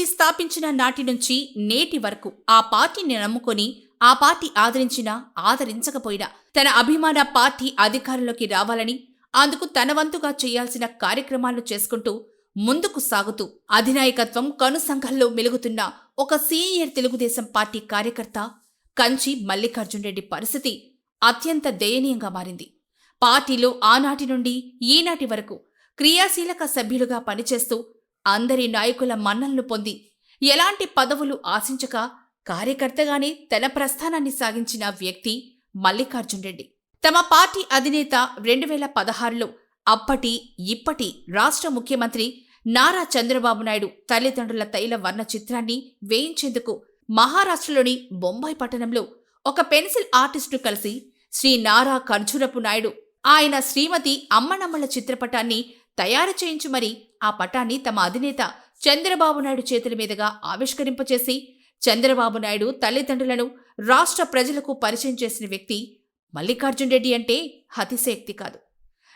Party స్థాపించిన నాటి నుంచి నేటి వరకు ఆ పార్టీని నమ్ముకొని ఆ పార్టీ ఆదరించినా ఆదరించకపోయినా తన అభిమాన పార్టీ అధికారంలోకి రావాలని అందుకు తన వంతుగా చేయాల్సిన కార్యక్రమాలు చేసుకుంటూ ముందుకు సాగుతూ అధినాయకత్వం కనుసంఘంలో మెలుగుతున్న ఒక సీనియర్ తెలుగుదేశం పార్టీ కార్యకర్త కంచి మల్లికార్జున్ రెడ్డి పరిస్థితి అత్యంత దయనీయంగా మారింది. పార్టీలో ఆనాటి నుండి ఈనాటి వరకు క్రియాశీలక సభ్యులుగా పనిచేస్తూ అందరి నాయకుల మన్నలను పొంది ఎలాంటి పదవులు ఆశించక కార్యకర్తగానే తన ప్రస్థానాన్ని సాగించిన వ్యక్తి మల్లికార్జున్ రెడ్డి. తమ పార్టీ అధినేత రెండు వేల పదహారులో అప్పటి ఇప్పటి రాష్ట్ర ముఖ్యమంత్రి నారా చంద్రబాబు నాయుడు తల్లిదండ్రుల తైల వర్ణ చిత్రాన్ని వేయించేందుకు మహారాష్ట్రలోని బొంబాయి పట్టణంలో ఒక పెన్సిల్ ఆర్టిస్టు కలిసి శ్రీ నారా ఖర్జూరపు నాయుడు ఆయన శ్రీమతి అమ్మనమ్మల చిత్రపటాన్ని తయారు చేయించి మరి ఆ పటాన్ని తమ అధినేత చంద్రబాబు నాయుడు చేతుల మీదుగా ఆవిష్కరింపచేసి చంద్రబాబు నాయుడు తల్లిదండ్రులను రాష్ట్ర ప్రజలకు పరిచయం చేసిన వ్యక్తి మల్లికార్జున్ రెడ్డి అంటే అతిశయక్తి కాదు.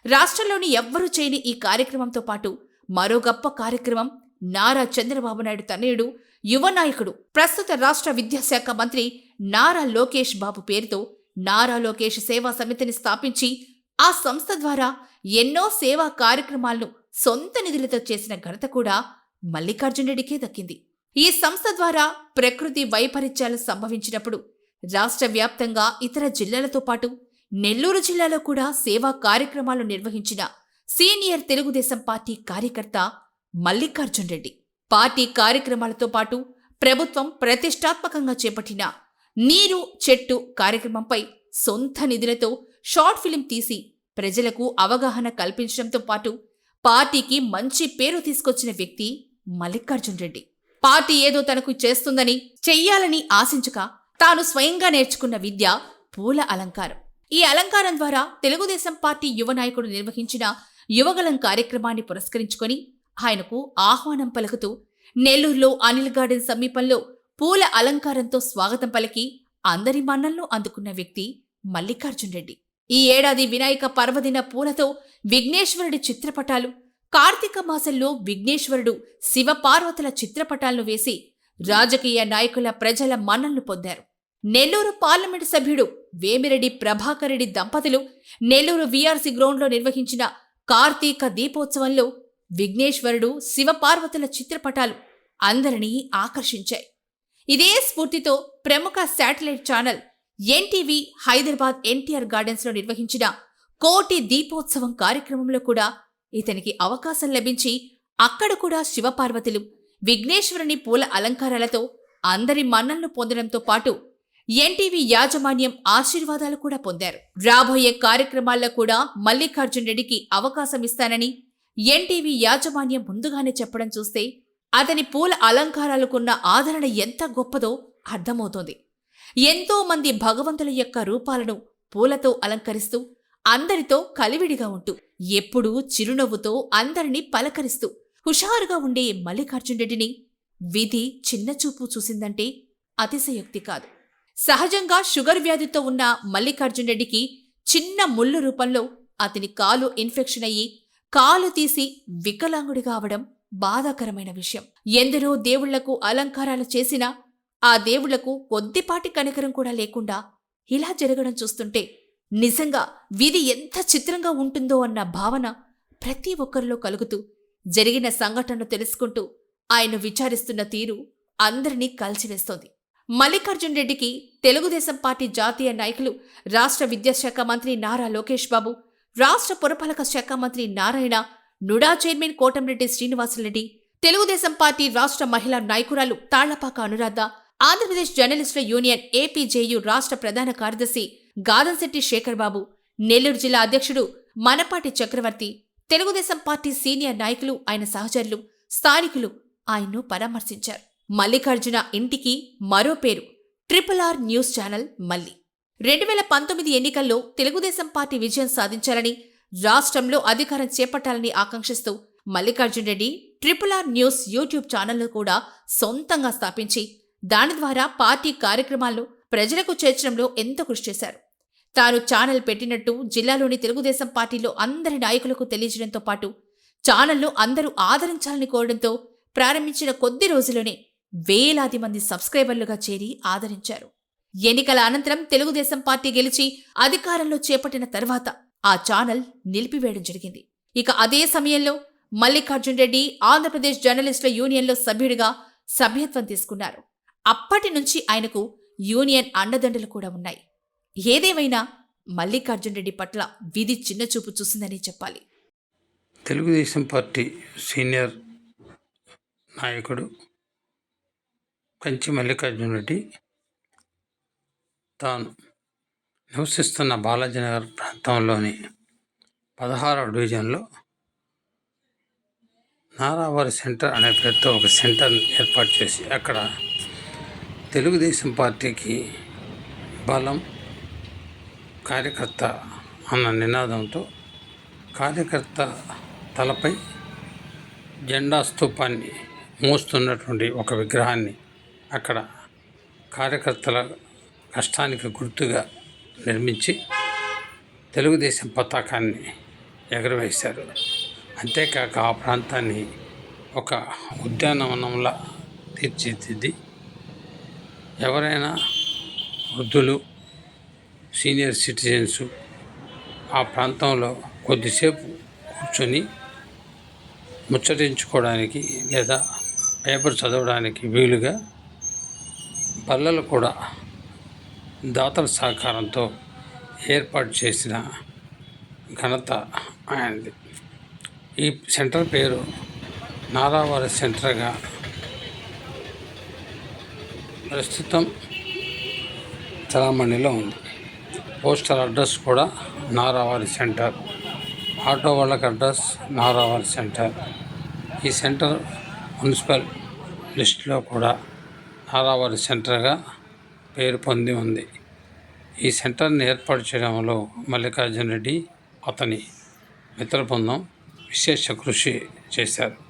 రాష్ట్రంలోని ఎవ్వరూ చేయని ఈ కార్యక్రమంతో పాటు మరో గొప్ప కార్యక్రమం నారా చంద్రబాబు నాయుడు తనయుడు యువ నాయకుడు ప్రస్తుత రాష్ట్ర విద్యాశాఖ మంత్రి నారా లోకేష్ బాబు పేరుతో నారా లోకేష్ సేవా సమితిని స్థాపించి ఆ సంస్థ ద్వారా ఎన్నో సేవా కార్యక్రమాలను సొంత నిధులతో చేసిన ఘనత కూడా మల్లికార్జునరెడ్డికే దక్కింది. ఈ సంస్థ ద్వారా ప్రకృతి వైపరీత్యాలు సంభవించినప్పుడు రాష్ట్ర వ్యాప్తంగా ఇతర జిల్లాలతో పాటు నెల్లూరు జిల్లాలో కూడా సేవా కార్యక్రమాలు నిర్వహించిన సీనియర్ తెలుగుదేశం పార్టీ కార్యకర్త మల్లికార్జున్ రెడ్డి. పార్టీ కార్యక్రమాలతో పాటు ప్రభుత్వం ప్రతిష్టాత్మకంగా చేపట్టిన నీరు చెట్టు కార్యక్రమంపై సొంత నిధులతో షార్ట్ ఫిలిం తీసి ప్రజలకు అవగాహన కల్పించడంతో పాటు పార్టీకి మంచి పేరు తీసుకొచ్చిన వ్యక్తి మల్లికార్జున్ రెడ్డి. పార్టీ ఏదో తనకు చేస్తుందని చెయ్యాలని ఆశించక తాను స్వయంగా నేర్చుకున్న విద్య పూల అలంకారం. ఈ అలంకారం ద్వారా తెలుగుదేశం పార్టీ యువ నాయకుడు నిర్వహించిన యువగలం కార్యక్రమాన్ని పురస్కరించుకొని ఆయనకు ఆహ్వానం పలుకుతూ నెల్లూరులో అనిల్ గార్డెన్ సమీపంలో పూల అలంకారంతో స్వాగతం పలికి అందరి మన్నలను అందుకున్న వ్యక్తి మల్లికార్జున్ రెడ్డి. ఈ ఏడాది వినాయక పర్వదిన పూలతో విఘ్నేశ్వరుడి చిత్రపటాలు కార్తీక మాసంలో విఘ్నేశ్వరుడు శివపార్వతుల చిత్రపటాలను వేసి రాజకీయ నాయకుల ప్రజల మన్నలు పొందారు. నెల్లూరు పార్లమెంటు సభ్యుడు వేమిరెడ్డి ప్రభాకరెడ్డి దంపతులు నెల్లూరు వీఆర్సీ గ్రౌండ్లో నిర్వహించిన కార్తీక దీపోత్సవంలో విఘ్నేశ్వరుడు శివపార్వతుల చిత్రపటాలు అందరినీ ఆకర్షించాయి. ఇదే స్ఫూర్తితో ప్రముఖ satellite channel NTV Hyderabad NTR గార్డెన్స్లో నిర్వహించిన కోటి దీపోత్సవం కార్యక్రమంలో కూడా ఇతనికి అవకాశం లభించి అక్కడ కూడా శివపార్వతులు విఘ్నేశ్వరుని పూల అలంకారాలతో అందరి మన్నలను పొందడంతో పాటు ఎన్టీవీ యాజమాన్యం ఆశీర్వాదాలు కూడా పొందారు. రాబోయే కార్యక్రమాల్లో కూడా మల్లికార్జున్ రెడ్డికి అవకాశం ఇస్తానని ఎన్టీవీ యాజమాన్యం ముందుగానే చెప్పడం చూస్తే అతని పూల అలంకారాలకున్న ఆదరణ ఎంత గొప్పదో అర్థమవుతోంది. ఎంతో మంది భగవంతుల యొక్క రూపాలను పూలతో అలంకరిస్తూ అందరితో కలివిడిగా ఉంటూ ఎప్పుడూ చిరునవ్వుతో అందరినీ పలకరిస్తూ హుషారుగా ఉండే మల్లికార్జున్ రెడ్డిని విధి చిన్నచూపు చూసిందంటే అతిశయోక్తి కాదు. సహజంగా షుగర్ వ్యాధితో ఉన్న మల్లికార్జున్ రెడ్డికి చిన్న ముళ్ళు రూపంలో అతని కాలు ఇన్ఫెక్షన్ అయ్యి కాలు తీసి వికలాంగుడిగా అవడం బాధాకరమైన విషయం. ఎందరో దేవుళ్ళకు అలంకారాలు చేసినా ఆ దేవుళ్ళకు కొద్దిపాటి కనికరం కూడా లేకుండా ఇలా జరగడం చూస్తుంటే నిజంగా విధి ఎంత చిత్రంగా ఉంటుందో అన్న భావన ప్రతి ఒక్కరిలో కలుగుతూ జరిగిన సంఘటనను తెలుసుకుంటూ ఆయన విచారిస్తున్న తీరు అందరినీ కలిసివేస్తోంది మల్లికార్జున్ రెడ్డికి తెలుగుదేశం పార్టీ జాతీయ నాయకులు రాష్ట్ర విద్యాశాఖ మంత్రి నారా లోకేష్ బాబు రాష్ట్ర పురపాలక శాఖ మంత్రి Narayana NUDA chairman Kotamreddy Srinivasareddy Telugudesam party రాష్ట్ర మహిళా నాయకురాలు తాళ్ళపాక అనురాధ ఆంధ్రప్రదేశ్ జర్నలిస్టుల యూనియన్ ఏపీజేయు రాష్ట్ర ప్రధాన కార్యదర్శి గాదంశెట్టి శేఖర్ బాబు నెల్లూరు జిల్లా అధ్యక్షుడు మనపాటి చక్రవర్తి తెలుగుదేశం పార్టీ సీనియర్ నాయకులు ఆయన సహచరులు స్థానికులు ఆయన్ను పరామర్శించారు. మల్లికార్జున ఇంటికి మరో పేరు ట్రిపుల్ ఆర్ న్యూస్ ఛానల్ మల్లి రెండు వేల పంతొమ్మిది ఎన్నికల్లో తెలుగుదేశం పార్టీ విజయం సాధించాలని రాష్ట్రంలో అధికారం చేపట్టాలని ఆకాంక్షిస్తూ Mallikarjun Reddy triple R news YouTube ఛానల్ను కూడా సొంతంగా స్థాపించి దాని ద్వారా పార్టీ కార్యక్రమాల్లో ప్రజలకు చేర్చడంలో ఎంతో కృషి చేశారు. తాను ఛానల్ పెట్టినట్టు జిల్లాలోని తెలుగుదేశం పార్టీలో అందరి నాయకులకు తెలియజేయడంతో పాటు ఛానల్ను అందరూ ఆదరించాలని కోరడంతో ప్రారంభించిన కొద్ది రోజుల్లోనే వేలాది మంది సబ్స్క్రైబర్లుగా చేరి ఆదరించారు. ఎన్నికల అనంతరం తెలుగుదేశం పార్టీ గెలిచి అధికారంలో చేపట్టిన తర్వాత ఆ ఛానల్ నిలిపివేయడం జరిగింది. ఇక అదే సమయంలో మల్లికార్జున్ రెడ్డి ఆంధ్రప్రదేశ్ జర్నలిస్టుల యూనియన్లో సభ్యుడిగా సభ్యత్వం తీసుకున్నారు. అప్పటి నుంచి ఆయనకు యూనియన్ అండదండలు కూడా ఉన్నాయి. ఏదేమైనా మల్లికార్జున్ రెడ్డి పట్ల విధి చిన్నచూపు చూసిందని చెప్పాలి. తెలుగుదేశం పార్టీ సీనియర్ నాయకుడు కంచి మల్లికార్జున రెడ్డి తాను నివసిస్తున్న బాలాజీనగర్ ప్రాంతంలోని పదహారవ డివిజన్లో నారావారి సెంటర్ అనే పేరుతో ఒక సెంటర్ ఏర్పాటు చేసి అక్కడ తెలుగుదేశం పార్టీకి బలం కార్యకర్త అన్న నినాదంతో కార్యకర్త తలపై జెండా స్తూపాన్ని మోస్తున్నటువంటి ఒక విగ్రహాన్ని అక్కడ కార్యకర్తల కష్టానికి గుర్తుగా నిర్మించి తెలుగుదేశం పతాకాన్ని ఎగరవేశారు. అంతేకాక ఆ ప్రాంతాన్ని ఒక ఉద్యానవనంలా తీర్చిదిద్ది ఎవరైనా వృద్ధులు సీనియర్ సిటిజన్స్ ఆ ప్రాంతంలో కొద్దిసేపు కూర్చొని ముచ్చటించుకోవడానికి లేదా పేపర్ చదవడానికి వీలుగా బల్లలు కూడా దాతల సహకారంతో ఏర్పాటు చేసిన ఘనత ఆయనది. ఈ సెంటర్ పేరు నారావారి సెంటర్గా ప్రస్తుతం చలామణిలో ఉంది. పోస్టల్ అడ్రస్ కూడా నారావారి సెంటర్. ఆటో వాళ్ళకి అడ్రస్ నారావారి సెంటర్. ఈ సెంటర్ మున్సిపల్ లిస్టులో కూడా నారావారి సెంటర్గా పేరు పొంది ఉంది. ఈ సెంటర్ని ఏర్పాటు చేయడంలో మల్లికార్జున రెడ్డి అతని మిత్ర బృందం విశేష కృషి చేశారు.